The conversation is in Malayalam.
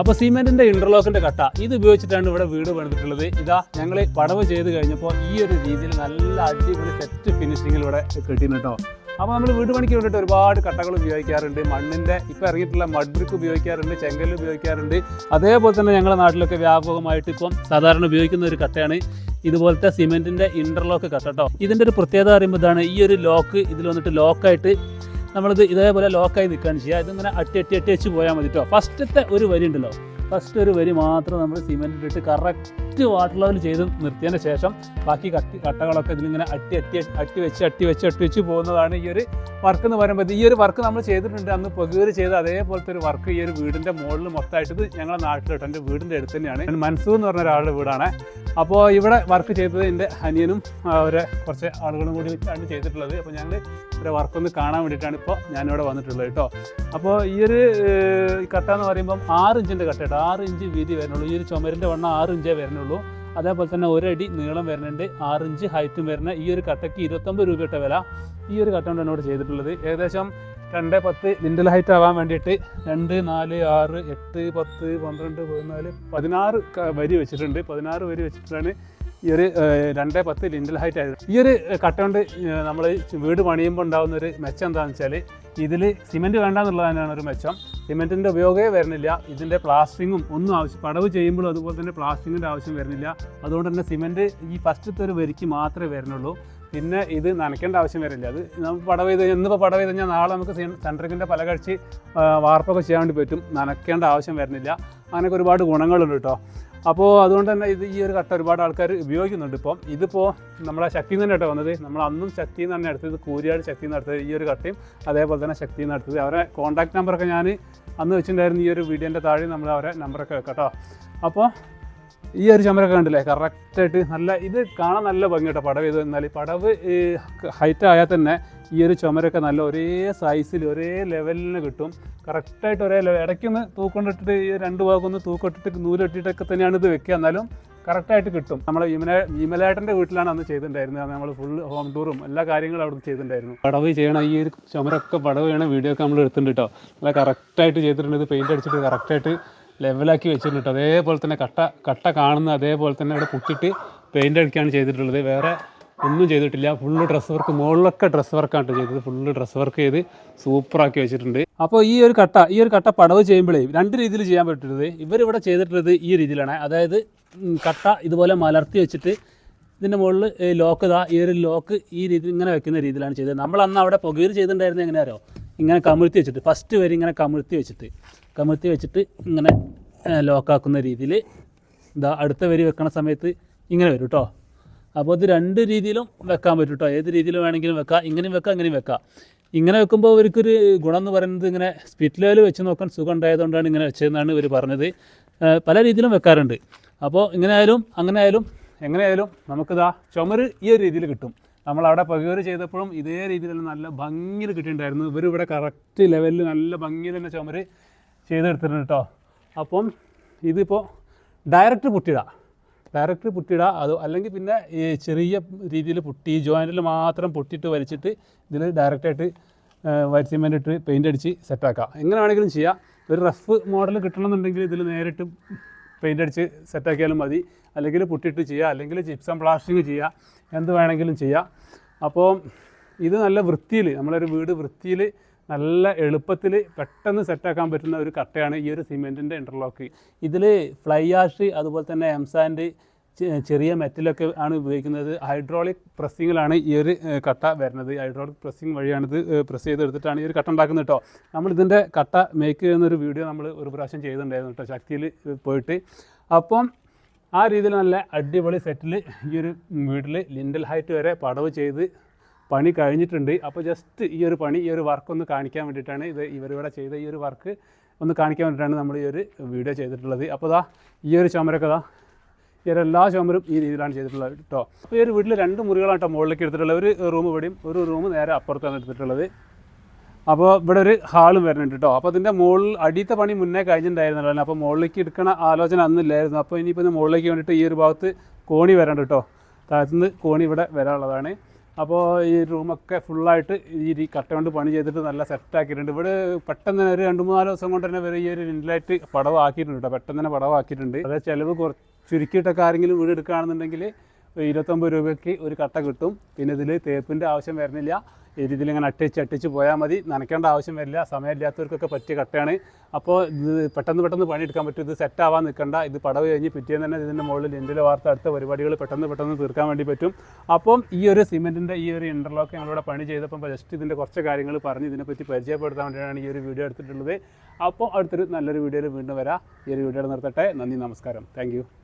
അപ്പോൾ സിമെന്റിന്റെ ഇന്റർലോക്കിന്റെ കട്ട. ഇത് ഉപയോഗിച്ചിട്ടാണ് ഇവിടെ വീട് പണിതിട്ടുള്ളത്. ഇതാ ഞങ്ങൾ പടവ് ചെയ്ത് കഴിഞ്ഞപ്പോൾ ഈ ഒരു രീതിയിൽ നല്ല അടിപൊളി സെറ്റ് ഫിനിഷിങ്ങിൽ ഇവിടെ കിട്ടിയിരുന്നു കേട്ടോ അപ്പോൾ നമ്മൾ വീട് പണിക്ക് വേണ്ടിയിട്ട് ഒരുപാട് കട്ടകൾ ഉപയോഗിക്കാറുണ്ട്. മണ്ണിന്റെ ഇപ്പോൾ ഇറങ്ങിയിട്ടുള്ള മഡ് ബ്രിക്ക് ഉപയോഗിക്കാറുണ്ട് ചെങ്കൽ ഉപയോഗിക്കാറുണ്ട്. അതേപോലെ തന്നെ ഞങ്ങളുടെ നാട്ടിലൊക്കെ വ്യാപകമായിട്ട് ഇപ്പം സാധാരണ ഉപയോഗിക്കുന്ന ഒരു കട്ടയാണ് ഇതുപോലത്തെ സിമെന്റിന്റെ ഇന്റർലോക്ക് കട്ട കേട്ടോ ഇതിന്റെ ഒരു പ്രത്യേകത പറയുമ്പോൾ ഇതാണ് ഈ ഒരു ലോക്ക് ഇതിൽ വന്നിട്ട് ലോക്കായിട്ട് നമ്മളിത് ഇതേപോലെ ലോക്കായി നിൽക്കുകയാണ് ചെയ്യുക. ഇതിങ്ങനെ അട്ടി അട്ടി അട്ടി വെച്ച് പോയാൽ മതി കേട്ടോ ഫസ്റ്റത്തെ ഒരു വരി ഉണ്ടല്ലോ. ഫസ്റ്റ് ഒരു വരി മാത്രം നമ്മൾ സിമെന്റ് ഇട്ട് കറക്റ്റ് വാട്ടർ ലെവൽ ചെയ്ത് നിർത്തിയതിന് ശേഷം ബാക്കി കട്ടി കട്ടകളൊക്കെ ഇതിലിങ്ങനെ അട്ടി അട്ടി അട്ടി വെച്ച് അട്ടി വെച്ച് അട്ടി വെച്ച് പോകുന്നതാണ് ഈ ഒരു വർക്ക് എന്ന് പറയുമ്പോൾ ഈ ഒരു വർക്ക് നമ്മൾ ചെയ്തിട്ടുണ്ട്. അന്ന് പകുതി ചെയ്ത അതേപോലത്തെ ഒരു വർക്ക് ഈ ഒരു വീടിന്റെ മുകളിൽ മൊത്തമായിട്ട് ഞങ്ങളുടെ നാട്ടിലോട്ട് എന്റെ വീടിന്റെ അടുത്ത് തന്നെയാണ്. മൻസൂർ എന്ന് പറഞ്ഞ ഒരാളുടെ വീടാണ്. അപ്പോൾ ഇവിടെ വർക്ക് ചെയ്തത് എന്റെ അനിയനും അവരെ കുറച്ച് ആളുകളും കൂടി വെച്ചാണ് ചെയ്തിട്ടുള്ളത്. അപ്പോൾ ഞങ്ങൾ ഇവരെ വർക്കൊന്ന് കാണാൻ വേണ്ടിയിട്ടാണ് ഇപ്പോൾ ഞാനിവിടെ വന്നിട്ടുള്ളത് കേട്ടോ. അപ്പോൾ ഈ ഒരു കട്ട എന്ന് പറയുമ്പം ആറ് ഇഞ്ചിന്റെ കട്ട കേട്ടോ. ആറ് ഇഞ്ച് വീതി വരുന്നുള്ളൂ. ഈ ഒരു ചുമരിന്റെ വണ്ണം ആറ് ഇഞ്ചേ വരുന്നുള്ളൂ. അതേപോലെ തന്നെ ഒരടി നീളം വരുന്നുണ്ട്. ആറ് ഇഞ്ച് ഹൈറ്റും വരുന്ന ഈ ഒരു കട്ടയ്ക്ക് ഇരുപത്തൊമ്പത് രൂപയുടെ വില. ഈ ഒരു കട്ട കൊണ്ട് എന്നോട് ചെയ്തിട്ടുള്ളത്. ഏകദേശം രണ്ട് പത്ത് ലിൻഡൽ ഹൈറ്റ് ആവാൻ വേണ്ടിയിട്ട് രണ്ട് നാല് ആറ് എട്ട് പത്ത് പന്ത്രണ്ട് പതിനാല് പതിനാറ് വരി വെച്ചിട്ടുണ്ട്. പതിനാറ് വരി വെച്ചിട്ടാണ് ഈ ഒരു രണ്ട് പത്ത് ലിൻഡൽ ഹൈറ്റ് ആയത്. ഈ ഒരു കട്ട കൊണ്ട് നമ്മൾ വീട് പണിയുമ്പോൾ ഉണ്ടാകുന്ന ഒരു മെച്ചം എന്താണെന്ന് വെച്ചാൽ ഇതിൽ സിമെന്റ് വേണ്ട എന്നുള്ളത് തന്നെയാണ് ഒരു മെച്ചം. സിമെന്റിന്റെ ഉപയോഗമേ വരുന്നില്ല. ഇതിന്റെ പ്ലാസ്റ്റിങ്ങും ഒന്നും ആവശ്യം പടവ് ചെയ്യുമ്പോഴും അതുപോലെ തന്നെ പ്ലാസ്റ്റിങ്ങിന്റെ ആവശ്യം വരുന്നില്ല. അതുകൊണ്ട് തന്നെ സിമെന്റ് ഈ ഫസ്റ്റത്തെ ഒരു വരിക്ക് മാത്രമേ വരുന്നുള്ളൂ. പിന്നെ ഇത് നനയ്ക്കേണ്ട ആവശ്യം വരില്ല. അത് നമ്മൾ പടവ് ചെയ്ത് ഇന്നിപ്പോൾ പടവ് ചെയ്ത് കഴിഞ്ഞാൽ നാളെ നമുക്ക് സെൻട്രിങ്ങിന്റെ പല കഴിച്ച് വാർപ്പൊക്കെ ചെയ്യാൻ വേണ്ടി പറ്റും. നനയ്ക്കേണ്ട ആവശ്യം വരുന്നില്ല. അങ്ങനെയൊക്കെ ഒരുപാട് ഗുണങ്ങളുണ്ട് കേട്ടോ. അപ്പോൾ അതുകൊണ്ട് തന്നെ ഇത് ഈ ഒരു കട്ട ഒരുപാട് ആൾക്കാർ ഉപയോഗിക്കുന്നുണ്ട് ഇപ്പം. ഇതിപ്പോൾ നമ്മളെ ശക്തി തന്നെ കേട്ടോ വന്നത്. നമ്മൾ അന്നും ശക്തി തന്നെ എടുത്തത്. കൂരിയാട് ശക്തി നടത്തത് ഈ ഒരു കട്ടയും അതേപോലെ തന്നെ ശക്തി നടത്തത് അവരെ കോൺടാക്ട് നമ്പറൊക്കെ ഞാൻ അന്ന് വെച്ചിട്ടുണ്ടായിരുന്നു ഈ ഒരു വീഡിയോന്റെ താഴെ നമ്മൾ അവരെ നമ്പറൊക്കെ വെക്കാം കേട്ടോ. അപ്പോൾ ഈ ഒരു ചുമരൊക്കെ കണ്ടില്ലേ? കറക്റ്റായിട്ട് നല്ല ഇത് കാണാൻ നല്ല ഭംഗി കേട്ടോ പടവ് ഇത് എന്നാൽ പടവ് ഹൈറ്റ് ആയാൽ തന്നെ ഈ ഒരു ചുമരൊക്കെ നല്ല ഒരേ സൈസിൽ ഒരേ ലെവലിന് കിട്ടും. കറക്റ്റായിട്ട് ഒരേ ലെവൽ ഇടയ്ക്കൊന്ന് തൂക്കൊണ്ടിട്ടിട്ട് ഈ രണ്ട് ഭാഗം ഒന്ന് തൂക്കൊട്ടിട്ട് നൂലിട്ടിട്ടൊക്കെ തന്നെയാണ് ഇത് വെക്കുക. എന്നാലും കറക്റ്റായിട്ട് കിട്ടും. നമ്മൾ ഭീമല ഭീമലേട്ടന്റെ വീട്ടിലാണ് അന്ന് ചെയ്തിട്ടുണ്ടായിരുന്നത്. നമ്മൾ ഫുൾ ഹോം ടൂറും എല്ലാ കാര്യങ്ങളും അവിടെ ചെയ്തിട്ടുണ്ടായിരുന്നു. പടവ് ചെയ്യണം ഈ ഒരു ചുമരൊക്കെ പടവ് ചെയ്യണ വീഡിയോ ഒക്കെ നമ്മൾ എടുത്തിട്ടുണ്ട് കേട്ടോ നല്ല കറക്റ്റായിട്ട് ചെയ്തിട്ടുണ്ട്. ഇത് പെയിന്റ് അടിച്ചിട്ട് കറക്റ്റായിട്ട് ലെവലാക്കി വെച്ചിട്ടുണ്ട് അതേപോലെ തന്നെ കട്ട കട്ട കാണുന്ന അതേപോലെ തന്നെ അവിടെ കുത്തിട്ട് പെയിന്റ് അടിക്കുകയാണ് ചെയ്തിട്ടുള്ളത്. വേറെ ഒന്നും ചെയ്തിട്ടില്ല. ഫുള്ള് ഡ്രസ്സ് വർക്ക് മുകളിലൊക്കെ ഡ്രസ്സ് വർക്കാണ് ചെയ്തത്. ഫുള്ള് ഡ്രസ്സ് വർക്ക് ചെയ്ത് സൂപ്പറാക്കി വെച്ചിട്ടുണ്ട്. അപ്പോൾ ഈ ഒരു കട്ട ഈ ഒരു കട്ട പടവ് ചെയ്യുമ്പോഴേ രണ്ട് രീതിയിൽ ചെയ്യാൻ പറ്റുന്നത്. ഇവരിവിടെ ചെയ്തിട്ടുള്ളത് ഈ രീതിയിലാണ്. അതായത് കട്ട ഇതുപോലെ മലർത്തി വെച്ചിട്ട് ഇതിന്റെ മുകളിൽ ലോക്ക് ഇതാ ഈ ഒരു ലോക്ക് ഈ രീതിയിൽ ഇങ്ങനെ വെക്കുന്ന രീതിയിലാണ് ചെയ്തത്. നമ്മൾ അന്ന് അവിടെ പുകയിൽ ചെയ്തിട്ടുണ്ടായിരുന്നത് എങ്ങനെയാരോ ഇങ്ങനെ കമിഴ്ത്തി വെച്ചിട്ട് ഫസ്റ്റ് വരി ഇങ്ങനെ കമിഴ്ത്തി വെച്ചിട്ട് കമിഴ്ത്തി വെച്ചിട്ട് ഇങ്ങനെ ലോക്കാക്കുന്ന രീതിയിൽ ഇതാ അടുത്ത വരി വെക്കണ സമയത്ത് ഇങ്ങനെ വരും കേട്ടോ അപ്പോൾ ഇത് രണ്ട് രീതിയിലും വെക്കാൻ പറ്റും കേട്ടോ ഏത് രീതിയിലും വേണമെങ്കിലും വെക്കാം. ഇങ്ങനെയും വെക്കാം ഇങ്ങനെയും വെക്കാം. ഇങ്ങനെ വെക്കുമ്പോൾ അവർക്കൊരു ഗുണം എന്ന് പറയുന്നത് ഇങ്ങനെ സ്പിറ്റ് ലെവൽ വെച്ച് നോക്കാൻ സുഖം ഉണ്ടായതുകൊണ്ടാണ് ഇങ്ങനെ വെച്ചതെന്നാണ് ഇവർ പറഞ്ഞത്. പല രീതിയിലും വെക്കാറുണ്ട്. അപ്പോൾ ഇങ്ങനെ ആയാലും അങ്ങനെ ആയാലും എങ്ങനെയായാലും നമുക്കിതാ ചുമര് ഈ ഒരു രീതിയിൽ കിട്ടും. നമ്മൾ അവിടെ പകുതി ചെയ്തപ്പോഴും ഇതേ രീതിയിൽ നല്ല ഭംഗിയിൽ കിട്ടിയിട്ടുണ്ടായിരുന്നു. ഇവരിവിടെ കറക്റ്റ് ലെവലിൽ നല്ല ഭംഗിയിൽ തന്നെ ചുമര് ചെയ്തെടുത്തിട്ടുണ്ട് കേട്ടോ അപ്പം ഇതിപ്പോൾ ഡയറക്റ്റ് പുട്ടിടാം. ഡയറക്റ്റ് പുട്ടിടുക അത് അല്ലെങ്കിൽ പിന്നെ ഈ ചെറിയ രീതിയിൽ പുട്ടി ജോയിന്റിൽ മാത്രം പൊട്ടിയിട്ട് വലിച്ചിട്ട് ഇതിൽ ഡയറക്റ്റായിട്ട് വൈറ്റ് ഇട്ട് പെയിന്റ് അടിച്ച് സെറ്റാക്കാം എങ്ങനെ വേണമെങ്കിലും ചെയ്യാം. ഒരു റഫ് മോഡൽ കിട്ടണമെന്നുണ്ടെങ്കിൽ ഇതിൽ നേരിട്ട് പെയിന്റ് അടിച്ച് സെറ്റാക്കിയാലും മതി. അല്ലെങ്കിൽ പുട്ടിട്ട് ചെയ്യുക അല്ലെങ്കിൽ ജിപ്സം പ്ലാസ്റ്റിക് ചെയ്യുക എന്ത് വേണമെങ്കിലും ചെയ്യാം അപ്പോൾ ഇത് നല്ല വൃത്തിയിൽ നമ്മളൊരു വീട് വൃത്തിയിൽ നല്ല എളുപ്പത്തിൽ പെട്ടെന്ന് സെറ്റാക്കാൻ പറ്റുന്ന ഒരു കട്ടയാണ് ഈ ഒരു സിമെന്റിന്റെ ഇന്റർലോക്ക് ഇതിൽ ഫ്ലൈ ആഷ് അതുപോലെ തന്നെ എംസാൻഡ് ചെറിയ മെറ്റലൊക്കെ ആണ് ഉപയോഗിക്കുന്നത്. ഹൈഡ്രോളിക് പ്രസ്സിങ്ങിലാണ് ഈ ഒരു കട്ട വരുന്നത്. ഹൈഡ്രോളിക് പ്രസ്സിങ് വഴിയാണിത് പ്രസ് ചെയ്തെടുത്തിട്ടാണ് ഈ ഒരു കട്ട ഉണ്ടാക്കുന്നത് കേട്ടോ നമ്മൾ ഇതിന്റെ കട്ട മേക്ക് ചെയ്യുന്നൊരു വീഡിയോ നമ്മൾ ഒരു പ്രാവശ്യം ചെയ്തിട്ടുണ്ടായിരുന്നു കേട്ടോ ശക്തിയിൽ പോയിട്ട്. അപ്പം ആ രീതിയിൽ നല്ല അടിപൊളി സെറ്റിൽ ഈ ഒരു വീട്ടിൽ ലിൻഡൽ ഹൈറ്റ് വരെ പടവ് ചെയ്ത് പണി കഴിഞ്ഞിട്ടുണ്ട്. അപ്പോൾ ജസ്റ്റ് ഈ ഒരു പണി ഈ ഒരു വർക്ക് ഒന്ന് കാണിക്കാൻ വേണ്ടിയിട്ടാണ് ഇത് ഇവരിവിടെ ചെയ്ത ഈ ഒരു വർക്ക് ഒന്ന് കാണിക്കാൻ വേണ്ടിയിട്ടാണ് നമ്മൾ ഈ ഒരു വീഡിയോ ചെയ്തിട്ടുള്ളത്. അപ്പോൾ ദാ ഈ ഒരു ചുമരൊക്കെ ദാ ഈ ഒരു എല്ലാ ചുമരും ഈ രീതിയിലാണ് ചെയ്തിട്ടുള്ളത് കേട്ടോ അപ്പോൾ ഈ ഒരു വീട്ടിൽ രണ്ട് മുറികളാണ് കേട്ടോ മുകളിലേക്ക് എടുത്തിട്ടുള്ളത്. ഒരു റൂം ഇവിടെയും ഒരു റൂം നേരെ അപ്പുറത്താണ് എടുത്തിട്ടുള്ളത്. അപ്പോൾ ഇവിടെ ഒരു ഹാളും വരുന്നുണ്ട് കേട്ടോ അപ്പോൾ അതിന്റെ മുകളിൽ അടിയത്തെ പണി മുന്നേ കഴിഞ്ഞിട്ടുണ്ടായിരുന്നല്ലോ അപ്പോൾ മുകളിലേക്ക് എടുക്കണ ആലോചന അന്നില്ലായിരുന്നു. അപ്പോൾ ഇനിയിപ്പോൾ മുകളിലേക്ക് വേണ്ടിയിട്ട് ഈ ഒരു ഭാഗത്ത് കോണി വരണ്ട കേട്ടോ താഴത്തുനിന്ന് കോണി ഇവിടെ വരാനുള്ളതാണ്. അപ്പോൾ ഈ റൂമൊക്കെ ഫുള്ളായിട്ട് ഈ കട്ട കൊണ്ട് പണി ചെയ്തിട്ട് നല്ല സെറ്റ് ആക്കിയിട്ടുണ്ട്. ഇവിടെ പെട്ടെന്ന് തന്നെ ഒരു രണ്ട് മൂന്നാൽ ദിവസം കൊണ്ട് തന്നെ വരെ ഈ ഒരു ഇൻലൈറ്റ് പടവാക്കിയിട്ടുണ്ട് കേട്ടോ പെട്ടെന്ന് തന്നെ പടവാക്കിയിട്ടുണ്ട്. അതായത് ചിലവ് കുറച്ച് ചുരുക്കിയിട്ടൊക്കെ ആരെങ്കിലും വീട് എടുക്കുകയാണെന്നുണ്ടെങ്കിൽ ഇരുപത്തൊമ്പത് രൂപയ്ക്ക് ഒരു കട്ട കിട്ടും. പിന്നെ ഇതിൽ തേപ്പിന്റെ ആവശ്യം വരുന്നില്ല. ഈ രീതിയിൽ ഇങ്ങനെ അട്ടിച്ച് അട്ടിച്ച് പോയാൽ മതി. നനയ്ക്കേണ്ട ആവശ്യം വരില്ല. സമയമില്ലാത്തവർക്കൊക്കെ പറ്റിയ കട്ടയാണ്. അപ്പോൾ ഇത് പെട്ടെന്ന് പെട്ടെന്ന് പണിയെടുക്കാൻ പറ്റും. ഇത് സെറ്റ് ആവാൻ നിൽക്കണ്ട. ഇത് പടവ് കഴിഞ്ഞ് പിറ്റേന്ന് തന്നെ ഇതിന്റെ മുകളിൽ ലിൻഡിൽ വാർത്ത അടുത്ത പരിപാടികൾ പെട്ടെന്ന് പെട്ടെന്ന് തീർക്കാൻ വേണ്ടി പറ്റും. അപ്പം ഈ ഒരു സിമെന്റിന്റെ ഈ ഒരു ഇന്റർലോക്ക് ഞങ്ങളിവിടെ പണി ചെയ്തപ്പം ജസ്റ്റ് ഇതിന്റെ കുറച്ച് കാര്യങ്ങൾ പറഞ്ഞ് ഇതിനെപ്പറ്റി പരിചയപ്പെടുത്താൻ വേണ്ടിയാണ് ഈ ഒരു വീഡിയോ എടുത്തിട്ടുള്ളത്. അപ്പോൾ അടുത്തൊരു നല്ലൊരു വീഡിയോയിൽ വീണ്ടും വരാം. ഈ ഒരു വീഡിയോ നിർത്തട്ടെ. നന്ദി നമസ്കാരം. താങ്ക്